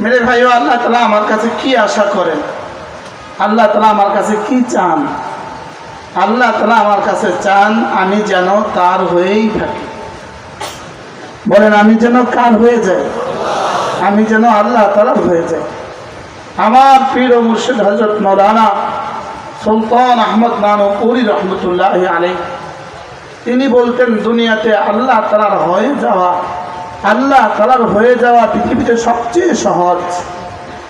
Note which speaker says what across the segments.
Speaker 1: মেরে ভাইও, আল্লাহ তালা আমার কাছে কি আশা করেন? আল্লাহ তালা আমার কাছে কি চান? আল্লাহ তালা আমার কাছে চান আমি যেন তার হয়েই থাকি। বলেন, আমি যেন কার হয়ে যাই? আমি যেন আল্লাহ তালার হয়ে যাই। আমার পীর ও মুর্শিদ হজরত মৌলানা সুলতান আহমদ নানপুরি রহমতুল্লাহ আলাই তিনি বলতেন, দুনিয়াতে আল্লাহ তালার হয়ে যাওয়া আল্লাহ তালার হয়ে যাওয়া পৃথিবীতে সবচেয়ে সহজ।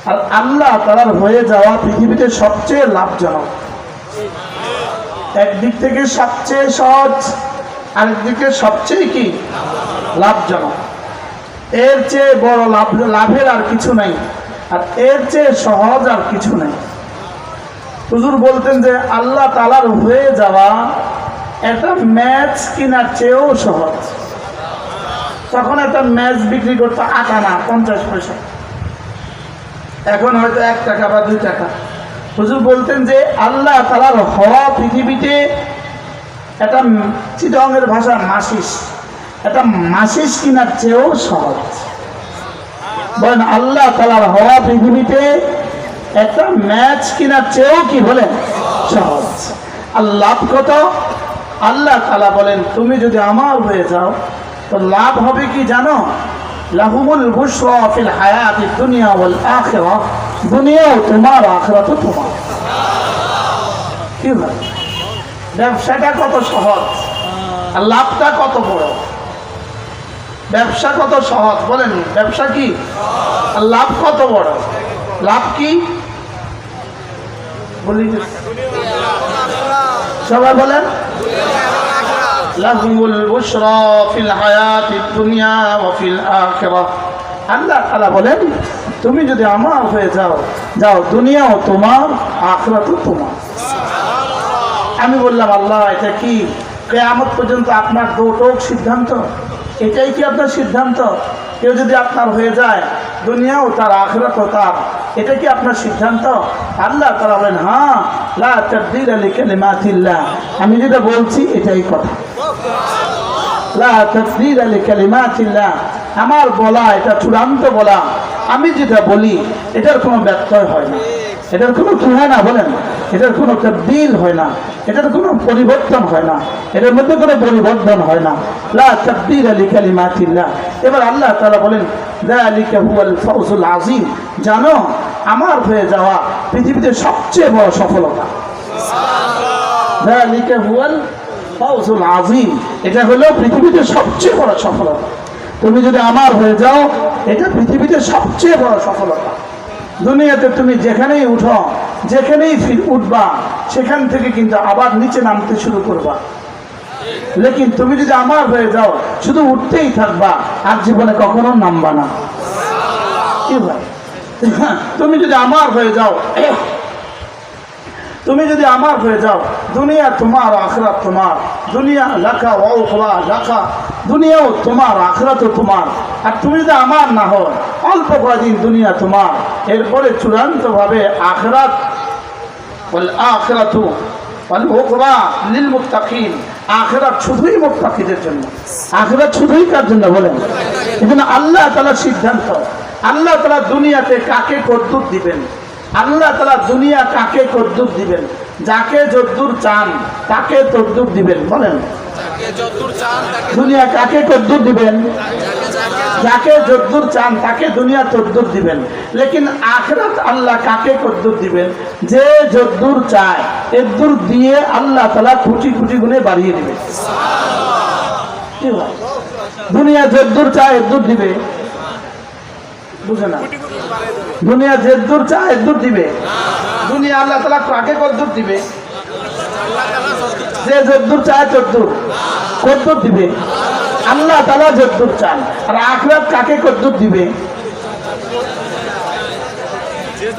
Speaker 1: আর আল্লাহ তালার হয়ে যাওয়া পৃথিবীতে সবচেয়ে লাভজনক। একদিক থেকে সবচেয়ে সহজ আরেকদিকে সবচেয়ে কি? লাভজনক। এর চেয়ে বড় লাভ, লাভের আর কিছু নাই, আর এর চেয়ে সহজ আর কিছু নাই। হুজুর বলতেন যে, আল্লাহ তালার হয়ে যাওয়া একটা ম্যাচ কেনার চেয়েও সহজ। তখন একটা ম্যাচ বিক্রি করতো আনা, পঞ্চাশ পয়সা। এখন হয়তো এক টাকা বা দুই টাকা। হুজুর বলতেন যে, আল্লাহ তালার হওয়া পৃথিবীতে একটা চিটংয়ের ভাষা মাসিস। একটা মাসিস কেনার চেয়েও সহজ। বলেন, আল্লাহ তালার হওয়া পৃথিবীতে একটা ম্যাচ কিনার চেয়েও কি বলেন সহজ। আর লাভ কত? আল্লাহ তালা বলেন, তুমি যদি আমার হয়ে যাও তো লাভ হবে কি জানো? লাহুমুল বুশরা ফিল হায়াতি দুনিয়া ওয়াল আখিরা। দুনিয়াও তোমার, আখিরাতও তোমার। কি ভাই? ব্যবসাটা কত সহজ, আর লাভটা কত বড়? ব্যবসা কত সহজ, বলেন। ব্যবসা কি? আর লাভ কত বড়? লাভ কি? বলি সবাই বলেন। লাহুমুল বুশরা ফিল হায়াতিদ দুনিয়া ওয়া ফিল আখিরাহ আল্লাহ তাআলা বলেন তুমি যদি আমার হয়ে যাও যাও দুনিয়াও তোমার আখিরাতও তোমার। আমি বললাম আল্লাহ এটা কি? কেয়ামত পর্যন্ত আপনার দোটোক সিদ্ধান্ত। এটাই কি আপনার সিদ্ধান্ত? কেউ যদি আপনার হয়ে যায় দুনিয়াও তার আখরাতও তার এটা কি আপনার সিদ্ধান্ত? আল্লাহ তারা বলেন হ্যাঁ লা তাবদিল আলী কালিমাতিল্লাহ। আমি যেটা বলছি এটাই কথা। আমার বলা এটা চূড়ান্ত বলা। আমি যেটা বলি এটার কোনো ব্যত্যয় হয় না। এটার কোনো কি হয় না বলেন? এটার কোনো তবদিল হয় না। এটার কোনো পরিবর্তন হয় না। এটার মধ্যে কোনো পরিবর্তন হয় না। লা তবদিল আলী এবার আল্লাহ তাআলা বলেন আযীম। জানো আমার হয়ে যাওয়া পৃথিবীতে সবচেয়ে বড় সফলতা। হুয়াল আযীম। এটা হলো পৃথিবীতে সবচেয়ে বড় সফলতা। তুমি যদি আমার হয়ে যাও, এটা পৃথিবীতে সবচেয়ে বড় সফলতা। দুনিয়াতে তুমি যেখানেই উঠো, যেখানেই উঠবা, সেখান থেকে কিন্তু আবার নিচে নামতে শুরু করবা। লেকিন তুমি যদি আমার হয়ে যাও, শুধু উঠতেই থাকবা, আর জীবনে কখনো নামবা না। কি ভাই? তুমি যদি আমার হয়ে যাও তুমি যদি আমার হয়ে যাও, দুনিয়া তোমার, আখরাত তোমার। দুনিয়া লেখা ওখলা লেখা। দুনিয়াও তোমার, আখরাতও তোমার। আর তুমি যদি আমার না হও, অল্প কদিন দুনিয়া তোমার। এরপরে চূড়ান্তভাবে আখরাত আখরাতু ওখলা আখরাত আখরাত আল্লাহ তালার সিদ্ধান্ত। আল্লাহ তালা দুনিয়াতে কাকে কদ্দুর দিবেন? আল্লাহ তালা দুনিয়া কাকে কদ্দুর দিবেন? যাকে যদ্দুর চান তাকে তদ্দুর দিবেন বলেন। দুনিয়া কাকে কদ্দুর দিবেন? যাকে যদ্দুর চান তাকে দুনিয়া তদ্দুর দিবেন। লেকিন আখরাত আল্লাহ কাকে কদ্দুর দিবেন? যে যদ্দুর চায় এদ্দুর দিয়ে আল্লাহ তালা খুঁটি খুঁটি গুণে বাড়িয়ে দিবে। দুনিয়া যদ্দুর চায় এদ্দুর দিবে। বুঝে না? দুনিয়া যেদ্দুর চায় এদ্দুর দিবে। দুনিয়া আল্লাহ তালা কাকে কদ্দুর দিবে? যে যদ্দুর চায় তদ্দুর কদ্দুর দিবে। আল্লাহ তালা যদ্দুর চান, আর আখরাত কাকে কদ্দুর দিবে?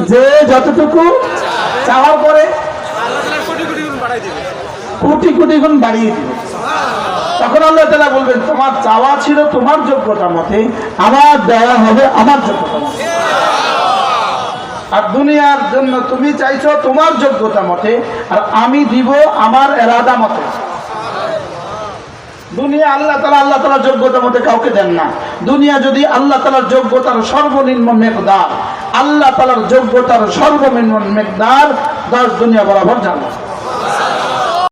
Speaker 1: যে যতটুকু চাওয়ার পরে কোটি কোটি গুণ বাড়িয়ে দিবে। তখন আল্লাহ তালা বলবেন, তোমার চাওয়া ছিল তোমার যোগ্যতা মতে, আমার দেওয়া হবে আমার যোগ্যতা মতে। আর দুনিয়ার জন্য তুমি চাইছো তোমার যোগ্যতা মতে, আর আমি দিব আমার এলাদা মতে। দুনিয়া আল্লাহ তালা আল্লাহ তালার যোগ্যতার মধ্যে কাউকে দেন না। দুনিয়া যদি আল্লাহ তালার যোগ্যতার সর্বনিম্ন মেঘদার আল্লাহ তালার যোগ্যতার সর্বনিম্ন মেঘদার দশ দুনিয়া বরাবর জানা